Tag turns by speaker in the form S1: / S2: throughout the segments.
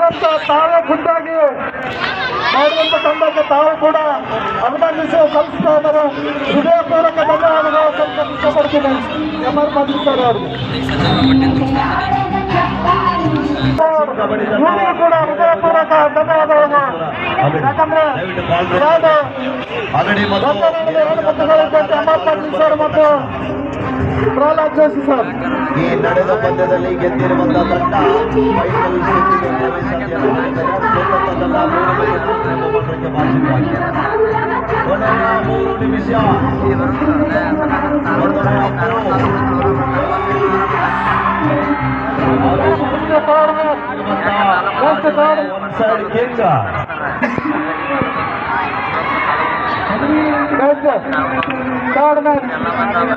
S1: ಮಾಡಿದಂತ ತಾವೇ ಖುದ್ದಾಗಿ ಮಾಡಿದಂತ ತಂಡಕ್ಕೆ ತಾವು ಕೂಡ ಅಭಿನಂದಿಸಿ ಸಲ್ಲಿಸ್ತಾ ಇದ್ದಾರೆ ಹೃದಯಪೂರ್ವಕ ಧನ್ಯವಾದಗಳು ಇಷ್ಟಪಡ್ತೀನಿ. ಎಂ ಆರ್ ಪಾಟೀಲ್ ಸರ್ ಅವರು. ಇವರಿಗೂ ಕೂಡ ಹೃದಯಪೂರ್ವಕ ಧನ್ಯವಾದಗಳು. ಯಾಕಂದ್ರೆ ಎರಡು ಪಂದ್ಯಗಳಿದ್ದಂತೆ ಎಂ ಆರ್ ಪಾಟೀಲ್ ಸರ್ ಮತ್ತು ಪ್ರಹ್ಲಾದ್ ಜೋಶಿ ಸರ್.
S2: ಈ ನಡೆದ ಪಂದ್ಯದಲ್ಲಿ ಗೆದ್ದಿರುವಂತಹ ತಂಡ ಸುತ್ತಿಗೆ ತಂಡ ಮೂರು. ಕೊನೆಯ ನಿಮಿಷ. ಅಂಕವು
S1: ಮುಂದೆ ವೇಗ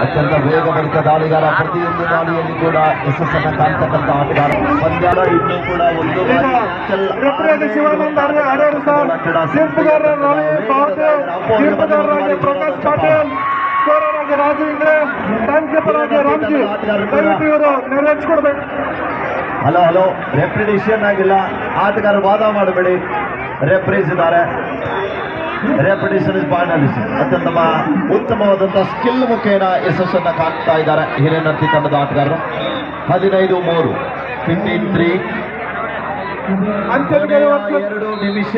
S2: ಅತ್ಯಂತ ವೇಗಭರಿತ ದಾಳಿಗಾರ ಪ್ರತಿಯೊಂದು ದಾಳಿಯಲ್ಲಿ ಕೂಡ ಯಶಸ್ಸನ್ನು ಕಾಣ್ತಕ್ಕಂಥ ಆಟಗಾರ. ಪಂದ್ಯದ ಇನ್ನೂ ಕೂಡ ಒಂದು ಬಾರಿ ಕೆಲ-
S1: ರೆಫ್ರಿಯಾಗಿ ಶಿವಾನಂದ ಹರೆ ಹರೇರು ಸರ್. ತೀರ್ಪುಗಾರರ ರವಿ ಪಾಟೀಲ್ ತೀರ್ಪುಗಾರರಾಗಿ ಪ್ರಕಾಶ್ ಪಾಟೀಲ್ ಸ್ಕೋರರ್ ಆಗಿ ರಾಜು ಇಂಗ್ರೆ ಟೈಮ್ ಕೀಪರ್ ಆಗಿ ರಾಮ್ಜಿ ದಯವಿಟ್ಟು ಇವರು ನೆರವೇರಿಸಿಕೊಡ್ಬೇಕು
S2: ಹಲೋ ಹಲೋ ರೆಫ್ರಿ ಆಗಿಲ್ಲ. ಆಟಗಾರ ವಾದ ಮಾಡಬೇಡಿ. ರೆಫ್ರೀಸ್ ಇದ್ದಾರೆ. ರೆಫ್ರಿಡಿಷನ್ ಇಸ್ ಫೈನಲಿಸ್ಟ್ ಅತ್ಯಂತ ಉತ್ತಮವಾದಂತಹ ಸ್ಕಿಲ್ ಮುಖೇನ ಯಶಸ್ಸನ್ನು ಕಾಣ್ತಾ ಇದ್ದಾರೆ ಹಿರೇನರ್ತಿ ತಂಡದ ಆಟಗಾರರು ಹದಿನೈದು, ಮೂರು. Fifteen three. ಎರಡು ನಿಮಿಷ.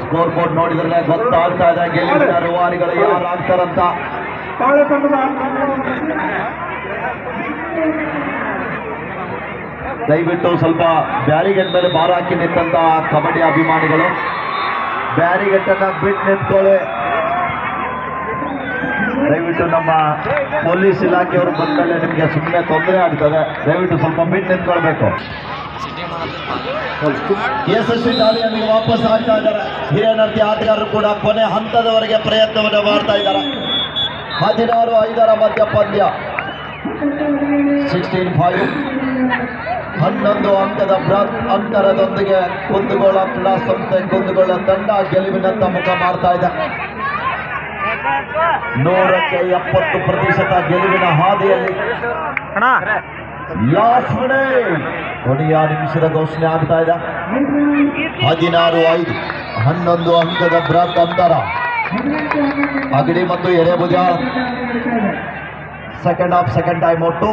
S2: ಸ್ಕೋರ್ ಬೋರ್ಡ್ ನೋಡಿದ್ರೆ ಗೊತ್ತಾಗ್ತಾ ಇದೆ ಗೆಲುವಿನ ರೂವಾರಿಗಳು ಯಾರು ಆಗ್ತಾರಂತ? ದಯವಿಟ್ಟು ಸ್ವಲ್ಪ ಬ್ಯಾರಿಗೇಟ್ ಮೇಲೆ ಬಾರಾಕಿ ಹಾಕಿ ಕಬಡ್ಡಿ ಅಭಿಮಾನಿಗಳು. ಬ್ಯಾರಿಗೇಟ್ ಅನ್ನ ಬಿಟ್ಟು ನಿಂತ್ಕೊಳ್ಳಿ. ದಯವಿಟ್ಟು ನಮ್ಮ ಪೊಲೀಸ್ ಇಲಾಖೆಯವರು ಬಂದಮೇಲೆ ನಿಮಗೆ ಸುಮ್ಮನೆ ತೊಂದರೆ ಆಗ್ತದೆ. ದಯವಿಟ್ಟು ಸ್ವಲ್ಪ ಬಿಟ್ಟು ನಿಂತ್ಕೊಳ್ಬೇಕು. ಯಶಸ್ವಿ ದಾಳಿಯಲ್ಲಿ ವಾಪಸ್ ಆಗ್ತಾ ಇದ್ದಾರೆ. ಹಿರಿಯನರ್ತಿ ಆಟಗಾರರು ಕೂಡ ಕೊನೆ ಹಂತದವರೆಗೆ ಪ್ರಯತ್ನವನ್ನು ಮಾಡ್ತಾ ಇದ್ದಾರೆ. ಹದಿನಾರು ಐದರ ಮಧ್ಯ ಪಂದ್ಯ ಸಿಕ್ಸ್ಟೀನ್ ಫೈವ್ ಹನ್ನೊಂದು ಅಂಕದ ಬೃಹತ್ ಅಂತರದೊಂದಿಗೆ ಕುಂದಗೋಳ ಕ್ರೀಡಾ ಸಂಸ್ಥೆ ಕುಂದಗೋಳ ತಂಡ ಗೆಲುವಿನತ್ತ ಮುಖ ಮಾಡ್ತಾ ಇದೆ. ನೂರಕ್ಕೆ ಎಪ್ಪತ್ತು ಪ್ರತಿಶತ ಗೆಲುವಿನ ಹಾದಿಯಲ್ಲಿ. ಕೊನೆಯ ನಿಮಿಷದ ಘೋಷಣೆ ಆಗ್ತಾ ಇದೆ. ಹದಿನಾರು ಐದು. ಹನ್ನೊಂದು ಅಂಕದ ಬೃಹತ್ ಅಂತರ. ಅಗಡಿ ಮತ್ತು ಎರೆಭುಜ second half second time out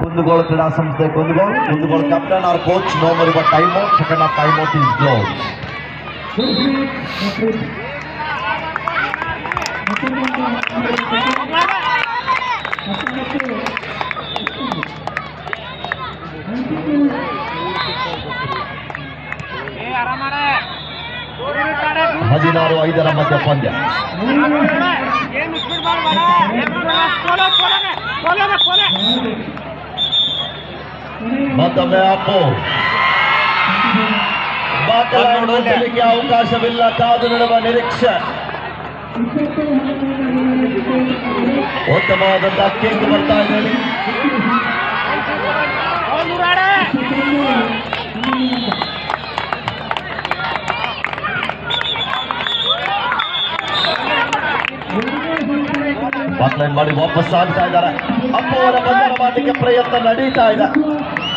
S2: Kundgol ಕ್ರೀಡಾ ಸಂಸ್ಥೆ Kundgol Kundgol captain or coach no ಮರಿ but time out second half time out is close ಹದಿನಾರು, ಐದರ ಮಧ್ಯ ಪಂದ್ಯ. ಮತ್ತೊಮ್ಮೆ ಅಪ್ಪು. ಬಾಕಲಾಡಲಿಕ್ಕೆ ಅವಕಾಶವಿಲ್ಲ ಕಾದು ನೋಡುವ ನಿರೀಕ್ಷೆ. ಉತ್ತಮವಾದಂತಹ ಕೇಂದ್ರ ಬರ್ತಾ ಇದೆ ಬಾಕ್ಲೈನ್ ಮಾಡಿ ವಾಪಸ್ ಆಗ್ತಾ ಇದ್ದಾರೆ. ಅಪ್ಪವರ ಬಂಧನ ಮಾಡಲಿಕ್ಕೆ ಪ್ರಯತ್ನ ನಡೀತಾ ಇದೆ.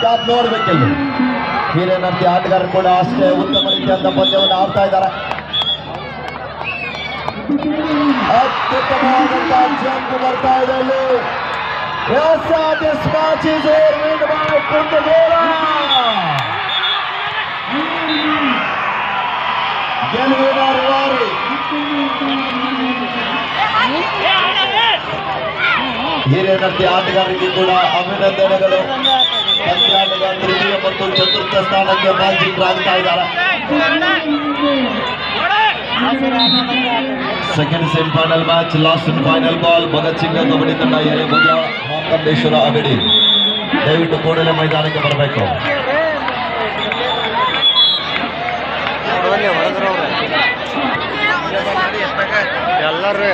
S2: ಕಾದ್ ನೋಡ್ಬೇಕಿಲ್ಲ? ಹಿರೇನಂತೆ ಆಟಗಾರರು ಕೂಡ ಅಷ್ಟೇ ಉತ್ತಮ ರೀತಿಯಾದ ಪಂದ್ಯವನ್ನು ಆಡ್ತಾ ಇದ್ದಾರೆ. ಅದ್ಭುತವಾದಂತಹ. ಗೆಲುವಿನ ಹಿರಿಯನರ್ತಿ ಆಟಗಾರರಿಗೆ ಕೂಡ ಅಭಿನಂದನೆಗಳು. ಪಂಚಾಟದ ತೃತೀಯ ಮತ್ತು ಚತುರ್ಥ ಸ್ಥಾನಕ್ಕೆ ಬಾಜಿಕರಾಗ್ತಾ ಇದ್ದಾರೆ. Second semifinal match, last final ball Bhagat Singh kabaddi ತಂಡ ಎರೆಭುಜ ಮಾರ್ಕಂಡೇಶ್ವರ ಅಗಡಿ. ದಯವಿಟ್ಟು ಕೂಡಲೇ ಮೈದಾನಕ್ಕೆ ಬರಬೇಕು.
S3: ಎಲ್ಲರೂ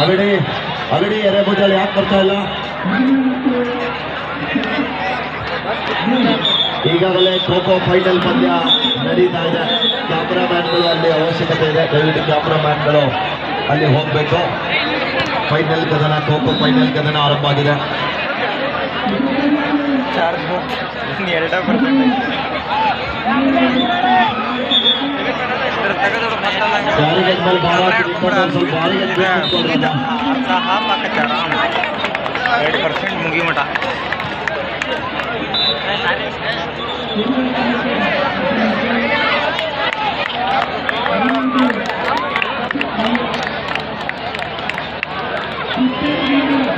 S2: ಅಗಡಿ ಅಗಡಿ ಎರೆ ಬುಜಾಳಿ ಯಾಕೆ ಬರ್ತಾ ಇಲ್ಲ? ಈಗಾಗಲೇ ಖೋಖೋ ಫೈನಲ್ ಪಂದ್ಯ ನಡೀತಾ ಇದೆ. ಕ್ಯಾಮ್ರಾ ಮ್ಯಾನ್ಗಳು ಅಲ್ಲಿ ಅವಶ್ಯಕತೆ ಇದೆ. ದಯವಿಟ್ಟು ಕ್ಯಾಮ್ರಾ ಮ್ಯಾನ್ಗಳು ಅಲ್ಲಿ ಹೋಗಬೇಕು. ಫೈನಲ್ ಕದನ ಖೋಖೋ ಫೈನಲ್ ಕದನ ಆರಂಭ ಆಗಿದೆ.
S3: ಚಾರ್ಜ್ ಎರಡ ಪರ್ಸೆಂಟ್
S2: ಬ್ಯಾರಿಗೇಡ್ ಮೇಲೆ ಭಾಳ ಸ್ವಲ್ಪ ಬ್ಯಾರಿಗೇಡ್ ಬೇಕು
S3: ಮುಗಿದ ಅರ್ಧ ಹಾಫ್ ಹಾಕತ್ತಾರ ಎರಡು ಪರ್ಸೆಂಟ್ ಮುಗಿ ಮಟ ಎಲ್ಲ ಅವ್ರ ನೆನಪು ಮತ್ತೆ ಮರದ ಸಾಕೆ
S2: ಮಹಿಳೆಯರ ಖೋಖೋ
S3: ಹಾಕಲ್ಲಪ್ಪ.
S2: ವೀಕ್ಷಕರು ಎಲ್ಲರೂ ಕೂಡ ವೀಕ್ಷಣೆ ಮಾಡಬೇಕು.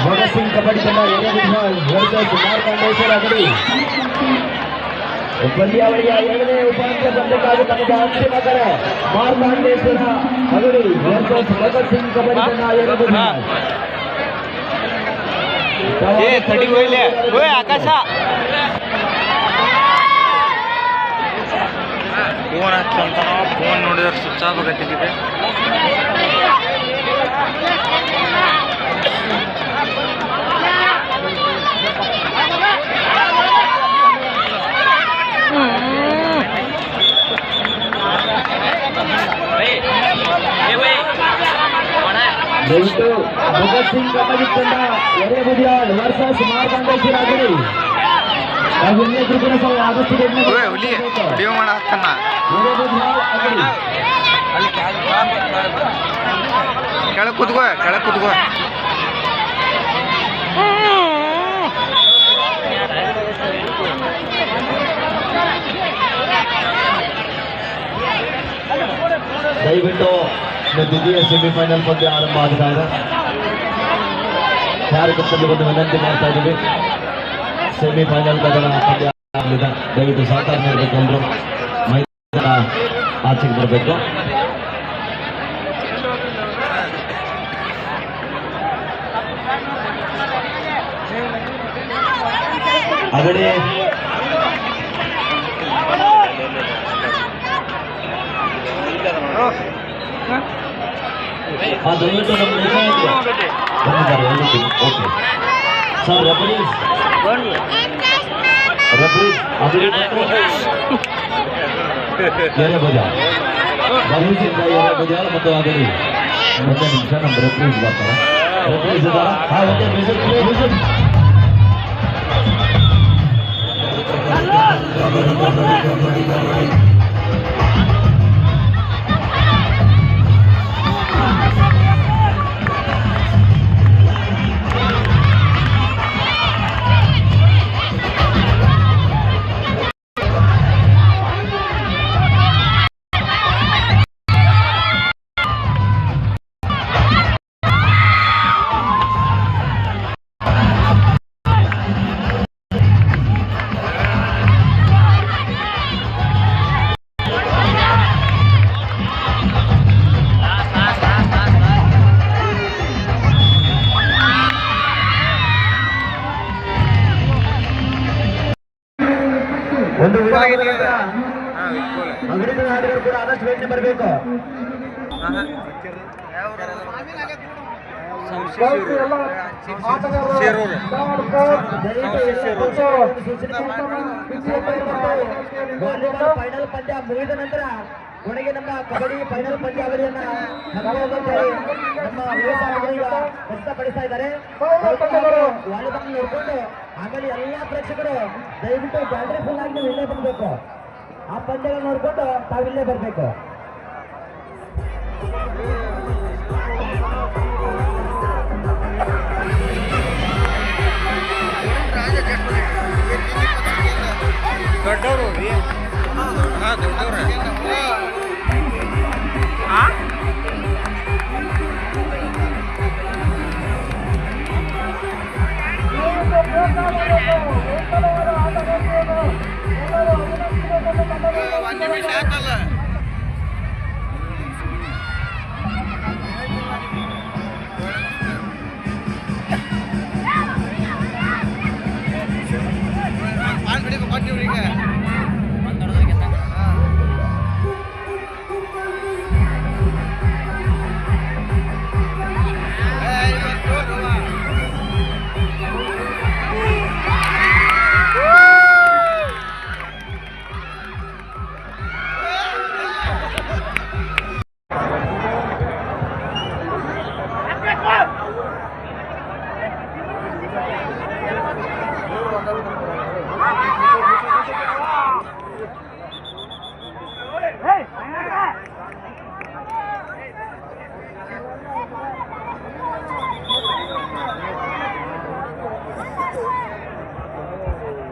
S2: ಭಗತ್ ಸಿಂಗ್ ಕಬಡ್ಡಿ ತಂಡ ಎರೆಭುಜ ವರ್ಸಸ್ ಮಾರ್ಕಂಡೇಶ್ವರ ಅಗಡಿ ಪಂದ್ಯಾವಳಿಯ ಏಳನೇ ಉಪಾಂತ್ಯ ಪಂದ್ಯಕ್ಕಾಗಿ ತಮಗೆ ಅಂತಿಮ ಕರೆ ಮಾರ್ಕಾಂಡೇಶ್ವರ ಅಗಡಿ ವರ್ಸಸ್ ಭಗತ್ ಸಿಂಗ್ ಕಬಡ್ಡಿ ತಂಡ ಎರೆಭುಜ
S3: ಏ ತಡಿ ಹೋಯ್ಲೆ ಓಯ್ ಆಕಾಶ ಫೋನ್ ಹಚ್ಚಂತ ಫೋನ್ ನೋಡಿದ್ರೆ ಸ್ವಿಚ್
S2: ದಯವಿಟ್ಟು ಭಗತ್ ಸಿಂಗ್ ಕಬಡ್ಡಿ ತಂಡ ಎರೆಭುಜ ವರ್ಸಸ್ ಮಾರ್ಕಾಂಡೇಶ್ವರ ಅಗಡಿ ನಾವೆಲ್ಲರೂ ಕೂಡ ಸಹ ಆದಷ್ಟು
S3: ವಿಡಿಯೋ ಮಾಡ ಹತ್ತನ್ನ
S2: ಎರೆಭುಜ ಅಗಡಿ.
S3: ಕೆಳಗೆ ಕೂತ್ಕೋ ಕೆಳಗೆ ಕೂತ್ಕೋ.
S2: ದಯವಿಟ್ಟು ದ್ವಿತೀಯ ಸೆಮಿಫೈನಲ್ ಪಂದ್ಯ ಆರಂಭ ಆಗ್ತಾ ಇದೆ. ಕಾರ್ಯಕರ್ತರಲ್ಲಿ ಒಂದು ವಿನಂತಿ ಮಾಡ್ತಾ ಇದ್ದೀವಿ ಸೆಮಿಫೈನಲ್ ಪಂದ್ಯ ಆಗಲಿದೆ ದಯವಿಟ್ಟು ಸಹಕಾರ ನೀಡಬೇಕು ಎಲ್ಲರೂ ಮೈದಾನ ಆಚೆಗೆ ಬರಬೇಕು. ಅಗಡಿ ಆ ದಯವಿಟ್ಟು ನಮ್ಮ ನಿರ್ಣಯಕ್ಕೆ ಬಂದಿದ್ದಾರೆ ಹೇಳ್ತೀನಿ okay sir referees referees Agadi ಎರೆ ಬಜಾ ಭವಿಷ್ಯದ ಎರೆ ಬಜಾ ಮತ್ತು ಅಗಡಿ ಒಂದೇ ನಿಮಿಷ ನಮ್ಮ ರೆಫರೀಸ್ ಬರ್ತಾರೆ ರೆಫರೀಸ್ ಇದ್ದಾರಾ ಹಾಂ ಓಕೆ ವಿಸಿಟ್ ವಿಸಿಟ್ ಒಂದು ವಿರಾಮದ ಅಂಗಡಿಗಳ ಕೂಡ ಆದಷ್ಟು ಬೇಗನೆ ಬರಬೇಕು. ಫೈನಲ್ ಪಂದ್ಯ ಮುಗಿದ ನಂತರ ಕೊನೆಗೆ ನಮ್ಮ ಕಬಡ್ಡಿ ಫೈನಲ್ ಪಂದ್ಯಾವಳಿಯನ್ನ ನಮ್ಮ ವ್ಯವಸಾಯಿಗಳಿಂದ ವ್ಯಕ್ತಪಡಿಸ್ತಾ ಇದ್ದಾರೆ ವಾಲಿಬಾಲ್ ನೋಡ್ಕೊಂಡು ಆಮೇಲೆ ಎಲ್ಲ ಪ್ರೇಕ್ಷಕರು ದಯವಿಟ್ಟು ಗ್ಯಾಲರಿ ಫುಲ್ ಆಗಿ ನೀವು ಇಲ್ಲೇ ಬರಬೇಕು ಆ ಪಂದ್ಯ ನೋಡ್ಕೊಂಡು ತಾವಿಲ್ಲೇ ಬರಬೇಕು.
S3: ದೊಡ್ಡವರು ಹಾಂ, ದೊಡ್ಡವ್ರ.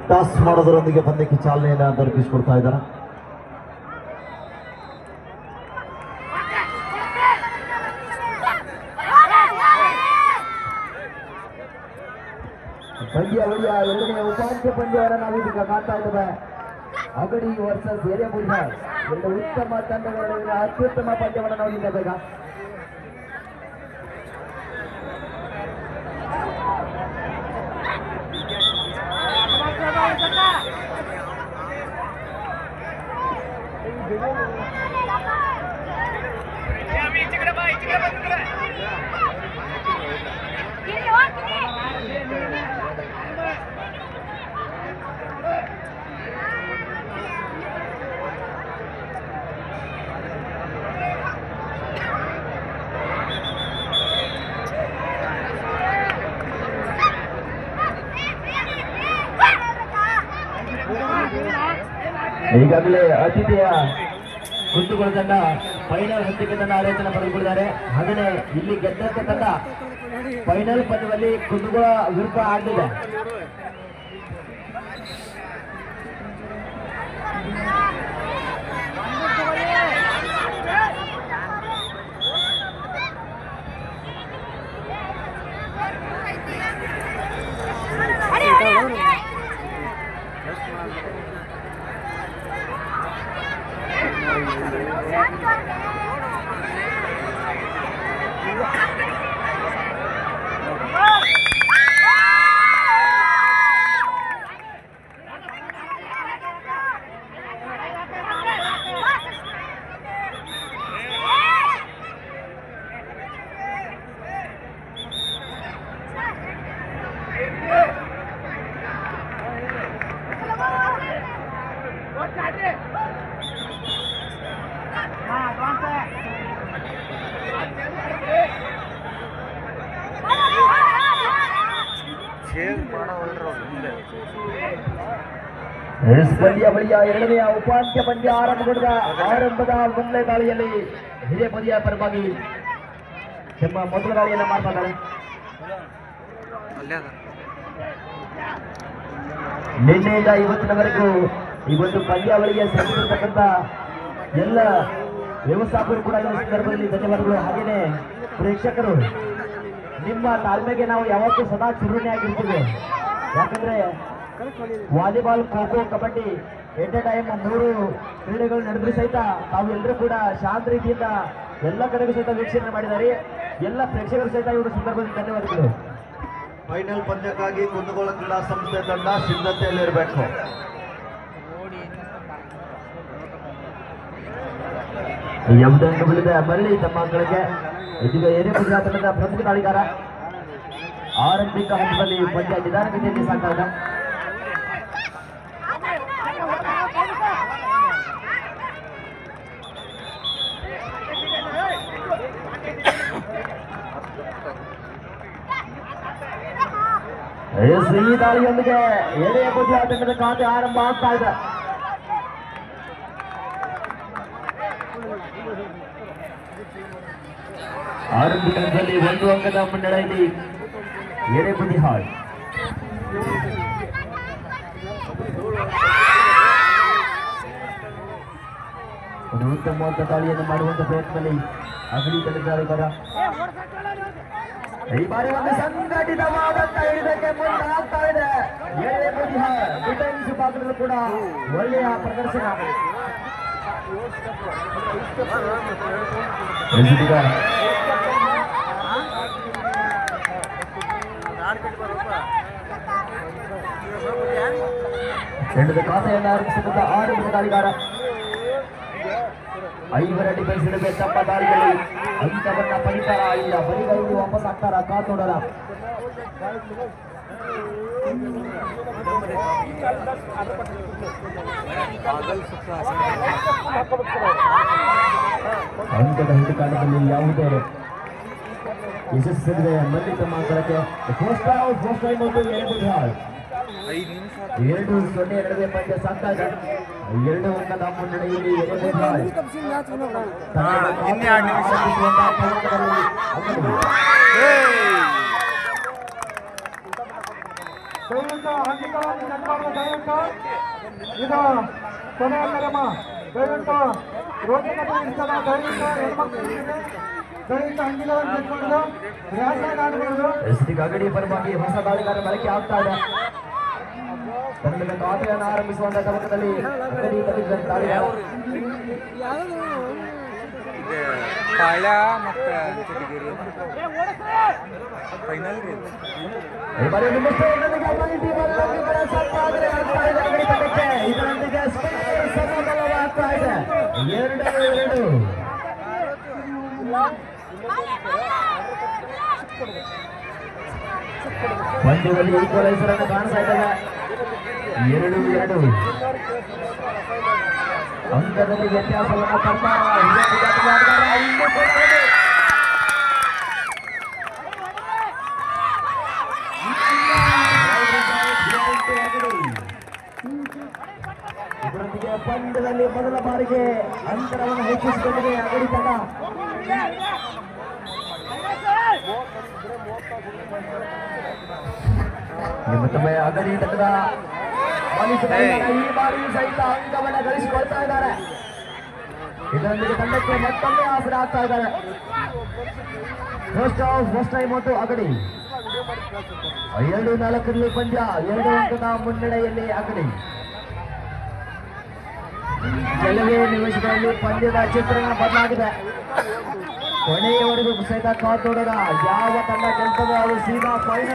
S2: ಟಾಸ್ ಮಾಡೋದರೊಂದಿಗೆ ಪಂದ್ಯಕ್ಕೆ ಚಾಲನೆಯನ್ನ ದೊರಕಿಸಿಕೊಡ್ತಾ ಇದ್ದಾರೆ?
S4: ಪಂದ್ಯ ಒಳ್ಳೆಯ ಎರಡನೇ ಉಪಾಂತ್ಯ ಪಂದ್ಯವನ್ನು ನಾವು ಇದೀಗ ಕಾಣ್ತಾ ಇದ್ದೇವೆ. ಅಗಡಿ ವರ್ಸಸ್ ಎರೆಮುಡಿಹ ಎರಡು ಉತ್ತಮ ತಂಡಗಳ ನಡುವಿನ ಅತ್ಯುತ್ತಮ ಪಂದ್ಯವನ್ನು ನೋಡಿದ್ದೇವೆ ಈಗ ಈಗಾಗಲೇ ಆತಿಥೇಯ ಕುಂದುಗಳ ತಂಡ ಫೈನಲ್ ಹಂತಕ್ಕೆ ತನ್ನ ಆಲೋಚನೆ ಪಡೆದುಕೊಂಡಿದ್ದಾರೆ. ಹಾಗೆಯೇ ಇಲ್ಲಿ ಗೆದ್ದಂತ ತಂಡ ಫೈನಲ್ ಪಂದ್ಯದಲ್ಲಿ ಕುಂದುಗಳ ವಿರುದ್ಧ ಆಡಲಿದೆ ಪಂದ್ಯ ಬಳಿಯ ಎರಡನೆಯ ಉಪಾಂತ್ಯ ಪಂದ್ಯ ಆರಂಭಗೊಂಡ ಆರಂಭದ ಮೊದಲನೇ ದಾಳಿಯಲ್ಲಿ ಹಿರಿಯ ಪಂದ್ಯ ಪರವಾಗಿ ನಿಮ್ಮ ಮೊದಲ ದಾಳಿಯನ್ನ ಮಾಡ್ತಾ ಇದ್ದಾರೆ
S3: ಅಲ್ಲೇ ಅದ.
S4: ನಿನ್ನೆಯಿಂದ ಇವತ್ತಿನವರೆಗೂ ಈ ಒಂದು ಪಂದ್ಯಾವಳಿಗೆ ಸಂಬಂಧಿಸಿರ್ತಕ್ಕಂಥ ಎಲ್ಲ ವ್ಯವಸ್ಥಾಪಕರು ಕೂಡ ಈ ಸಂದರ್ಭದಲ್ಲಿ ಧನ್ಯವಾದಗಳು. ಹಾಗೇನೆ ಪ್ರೇಕ್ಷಕರು ನಿಮ್ಮ ತಾಳ್ಮೆಗೆ ನಾವು ಯಾವತ್ತೂ ಸದಾ ಚಿರುಣಿ ಆಗಿರ್ತೀವಿ. ಯಾಕಂದ್ರೆ volleyball kho kho kabaddi at a time ಮೂರು ಕ್ರೀಡೆಗಳು ನಡೆದ್ರು ಸಹಿತ ತಾವು ಎಲ್ಲರೂ ಕೂಡ ಶಾಂತ ರೀತಿಯಿಂದ ಎಲ್ಲ ಕಡೆಗೂ ಸಹಿತ ವೀಕ್ಷಣೆ ಮಾಡಿದ್ದಾರೆ ಎಲ್ಲ ಪ್ರೇಕ್ಷಕರು ಸಹಿತ ಇವರು ಸಂದರ್ಭದಲ್ಲಿ ಧನ್ಯವಾದಗಳು.
S2: ಫೈನಲ್ ಪಂದ್ಯಕ್ಕಾಗಿ ಕುಂದಗೋಳ ಕ್ರೀಡಾ ಸಂಸ್ಥೆ ತಂಡ ಸಿದ್ಧತೆಯಲ್ಲಿರಬೇಕು
S4: ಎಂಟನ್ನು ಬಿಡಿದೆ ಮರಳಿ ತಮ್ಮ ಅಂಗಳಿಗೆ ಇದೀಗ ಏನೇ ಪಂದ್ಯ ತಂಡದ ಪ್ರಮುಖ ದಾಳಿಗಾರ ಆರಂಭಿಕ ಹಂತದಲ್ಲಿ ಪಂದ್ಯ ನಿಧಾನಗತಿಯಲ್ಲಿ ಸಾಗ್ತಾ ಇದೆ ಎಸ್, ಈ ದಾಳಿಯೊಂದಿಗೆ ಎಳೆಯ ಪಂದ್ಯ ತಂಡದ ಖಾತೆ ಆರಂಭ ಆಗ್ತಾ ಇದೆ ಆರಂಭಿಕ ಹಂತದಲ್ಲಿ ಒಂದು ಅಂಕದ ಮುನ್ನಡೆ ಇಲ್ಲಿ. ಎಡೆಬದಿ ಹಾಳ್ ಒಂದು ಉತ್ತಮವಾದ ದಾಳಿಯನ್ನು ಮಾಡುವಂತ ಪ್ರಯತ್ನದಲ್ಲಿ ಅಗಲಿ ತಂಡದ ದಾಳಿಗಾರ ಈ ಬಾರಿ ಒಂದು ಸಂಘಟಿತವಾದಂತ ಹಿಡಿದಕ್ಕೆ ಮುಂದಾಗ್ತಾ ಇದೆ. ಏಳನೇ ಬದಿಯ ಡಿಫೆನ್ಸ್ ಪಾತ್ರರು ಕೂಡ ಒಳ್ಳೆಯ ಪ್ರದರ್ಶನ. ಈಗ ತಂಡದ ಖಾತೆಯನ್ನು ಆರಂಭಿಸಿದಂತ ಆರಂಭಿಕ ದಾಳಿಗಾರ ಐವರ ಡಿಫೆನ್ಸ್ ನಡುವೆ ತಮ್ಮ ದಾಳಿಯಲ್ಲಿ ಅಂಕವನ್ನ ಪಡಿತಾರ ಇಲ್ಲ ಬಲಿಗೈದು ವಾಪಸ್ ಆಗ್ತಾರ ಕಾದ್ ನೋಡೋಣ ಅಂಕದ ಹುಡುಕಾಟದಲ್ಲಿ ಯಾವುದೇ ಯಶಸ್ಸಿದೆ ಮಲ್ಲಿಕ ಮಾತ್ರಕ್ಕೆ ಫಸ್ಟ್ ಫಸ್ಟ್ ಟೈಮ್ ಒಂದು ಎರಡು ಹಾಲ್
S3: ಐದು ನಿಮಿಷ
S4: ಎರಡು ಸೊನ್ನೆ ನಡುವೆ ಪಂದ್ಯ ಸಾಕಾಗ ಎರಡು ಅಂಕದ ಮುನ್ನಡೆಯಲ್ಲಿ ಎರಡು ಹಾಲ್
S3: ಇನ್ನೇ ಎರಡು ನಿಮಿಷ.
S1: ದಯವಿಟ್ಟು ಅಂಕಿಗಳನ್ನು ಚೆಕ್ ಮಾಡುವ ದಯವಿಟ್ಟು ಇದು ಕೊನೆಯ ಕಾರ್ಯಕ್ರಮ ದಯವಿಟ್ಟು ರೋಗಿಗಳ ಇಷ್ಟದ ದಯವಿಟ್ಟು ಹೆಣ್ಮಕ್ಳಿಗೆ
S4: ಎಸ್ಟಿ ಗಗಡಿ ಪರವಾಗಿ ಹೊಸ ದಾಳಿಗಾರ ಬಳಕೆ ಆಗ್ತಾ ಇದೆ. ತಂಡದ ಖಾತೆಯನ್ನು ಆರಂಭಿಸುವಂತ ತವಕದಲ್ಲಿ
S3: ಪಾಳ್ಯ ಮತ್ತು ಫೈನಲ್
S4: ನಿಮ್ಮಷ್ಟೇ ಇನ್ನೊಂದಿಗೆ ಅಭಿಮಾನಿ ಟೀಮ್ ಅನ್ನು ನಂಬಿಕೆಗಳ ಸಂಪಾದನೆ ಆಗ್ತಾ ಇದೆ ಗಗಡಿ ತಂಡಕ್ಕೆ ಇದರೊಂದಿಗೆ ಸ್ಪೈರ್ ಸಮಬಲವಾಗ್ತಾ ಇದೆ ಎರಡು ಎರಡು ಪಂದ್ಯದಲ್ಲಿ ಈಕ್ವಲೈಸರ್ ಅನ್ನು ಕಾಣಿಸ್ತಾ ಇದ್ದಾರೆ ಎರಡು ಎರಡು. ಅಂಕದಲ್ಲಿ ವ್ಯತ್ಯಾಸವನ್ನು ಇದೆ. ಇದರೊಂದಿಗೆ ಪಂದ್ಯದಲ್ಲಿ ಮೊದಲ ಬಾರಿಗೆ ಅಂತರವನ್ನು ಹೆಚ್ಚಿಸಿಕೊಂಡಿದೆ. ಅಗಡಿ ತಂಡ. ಅಗಡಿ ತಂಡದ ಈ ಬಾರಿ ಸಹಿತ ಅಂಕವನ್ನು ಗಳಿಸಿಕೊಳ್ತಾ ಇದ್ದಾರೆ. ಇದರೊಂದಿಗೆ ತಂಡಕ್ಕೆ ಮತ್ತೊಮ್ಮೆ ಆಸರೆ ಆಗ್ತಾ ಇದ್ದಾರೆ. ಫಸ್ಟ್ ಆಫ್ ಫಸ್ಟ್ ಟೈಮ್ ಮತ್ತು ಅಗಡಿ ಎರಡು ನಾಲ್ಕರಲ್ಲಿ ಪಂದ್ಯ ಎರಡು ಅಂಕದ ಮುನ್ನಡೆಯಲ್ಲಿ ಅಗಡಿ ಕೆಲವೇ ನಿಮಿಷಗಳಲ್ಲಿ ಪಂದ್ಯದ ಚಿತ್ರಣ ಬದಲಾಗಿದೆ. ಕೊನೆಯವರೆಗೂ ಸಹಿತ ಕಾತೋಡೋಣ ಯಾವ ತಂಡ ಗೆಲ್ತದೆ ಅವರು ಸೀದಾ ಫೈನಲ್